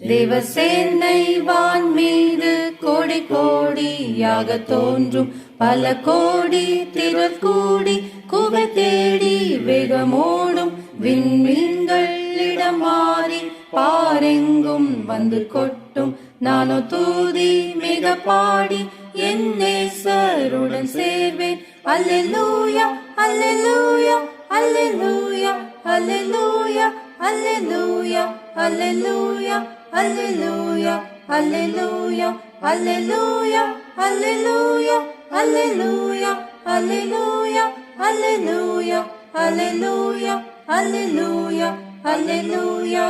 தேவசேனை வான் மீது கோடி கோடியாக தோன்றும். பல கோடி திரள் கூடி குகை தேடி வேகமோடும். விண்மீன்கள் இடம் மாறி பாரெங்கும் வந்து கொட்டும். நானோ தூதி மிக பாடி என் நேசருடன் சேர்வேன். அல்லூயா அல்லூயா அல்லூயா அல்லூயா அல்லூயா அல்லூயா Alleluia, Alleluia, Alleluia, Alleluia, Alleluia, Alleluia, Alleluia, Alleluia, Alleluia, Alleluia.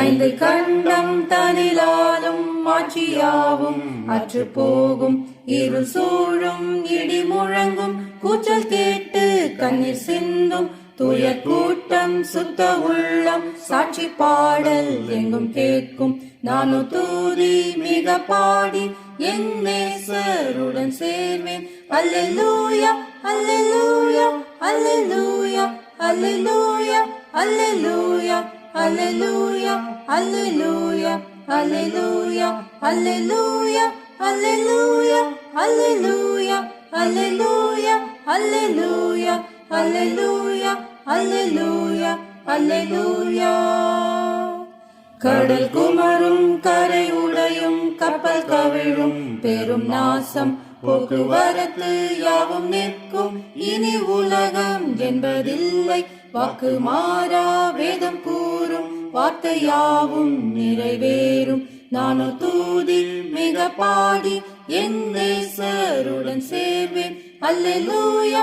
ஐந்து கண்டம் தனிலாலும் மாட்சியாவும் அற்று போகும் இருள் சூழும் இடி முழங்கும் கூச்சல் கேட்டு கண்ணீர் சிந்தும் தூய கூட்டம் சுத்த உள்ளம் சாட்சி பாடல் எங்கும் கேட்கும் நானோ தூதி மிக பாடி என் நேசருடன் சேர்வேன் அல்லேலூயா அல்லேலூயா அல்லேலூயா அல்லேலூயா அல்லேலூயா அல்லேலூயா அல்லேலூயா அல்லேலூயா அல்லேலூயா அல்லேலூயா அல்லேலூயா அல்லேலூயா அல்லேலூயா அல்லேலூயா அல்லேலூயா அல்லேலூயா கடல் குமரும் கரை உடையும் கப்பல் கவிழும் பெரும் நாசம் போக்குவரத்து யாவும் நிற்கும். இனி உலகம் என்பதில்லை வாக்கு மாறா வேதம் கூறும். வார்த்தையாவும் நிறைவேறும். நானோ தூதி மிக பாடி என் நேசருடன் சேர்வேன். அல்லேலூயா